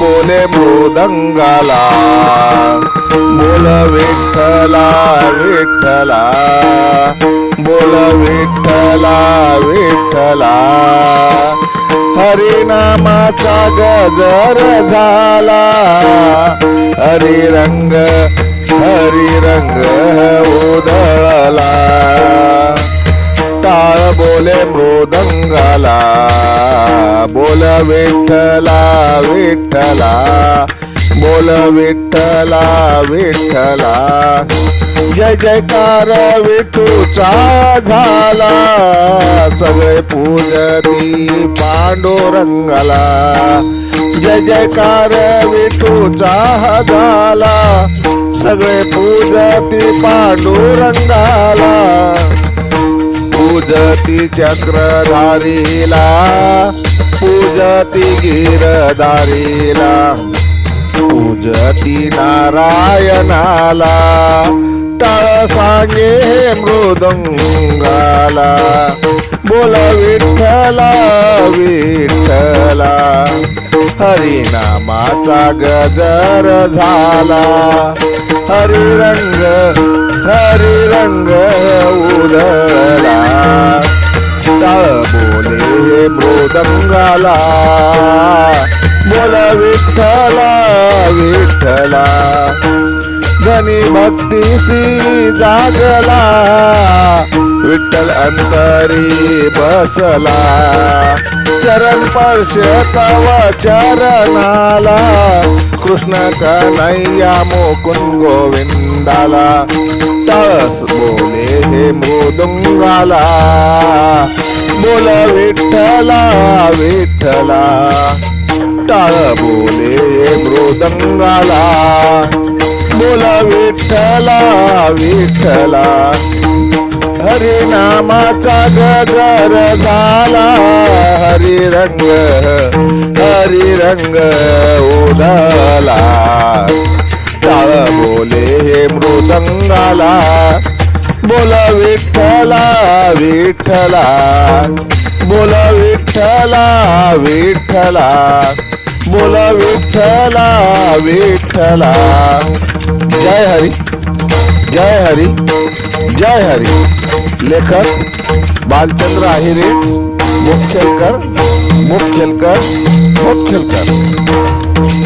बोले मृदंगाला बोल विठ्ठला विठ्ठला बोल विठ्ठला विठ्ठला. हरिनामाचा गजर झाला हरिरंग हरिरंग उधळला. बोले मृदंगाला बोल विठ्ठला विठ्ठला बोल विठ्ठला विठ्ठला. जय जयकार विठूचा झाला सगळे पूजती पांडुरंगाला. जय जयकार विठूचा झाला सगळे पूजती पांडुरंगाला. पूजती चक्रधारीला पूजती गिरधारीला. पूजती नारायणाला टाळ सांगे मृदंगाला. बोल विठ्ठला विठ्ठला. हरिनामाचा गजर झाला. हरिरंग हरिरंग विठ्ठला. बोल विठ्ठला विठ्ठला. धनी भक्तीशी जागला. विठ्ठल अंतरी बसला. चरण स्पर्श तव चरणाला. कृष्ण कन्हैया मोकुंद गोविंदाला. तळस बोले हे मृदुंगाला. बोल विठ्ठला विठ्ठला. टाळ बोले मृदंगाला. बोल विठ्ठला विठ्ठला. हरिनामाचा गजर झाला. हरी रंग हरी रंग उधळला. टाळ बोले मृदंगाला. बोल विठ्ठला विठ्ठला बोल विठ्ठला विठ्ठला बोल विठ्ठला विठ्ठला जय हरी जय हरी जय हरी। लेखक बालचंद्र आहिरे, मुख्यलकर मुख्यलकर मुख्यलकर।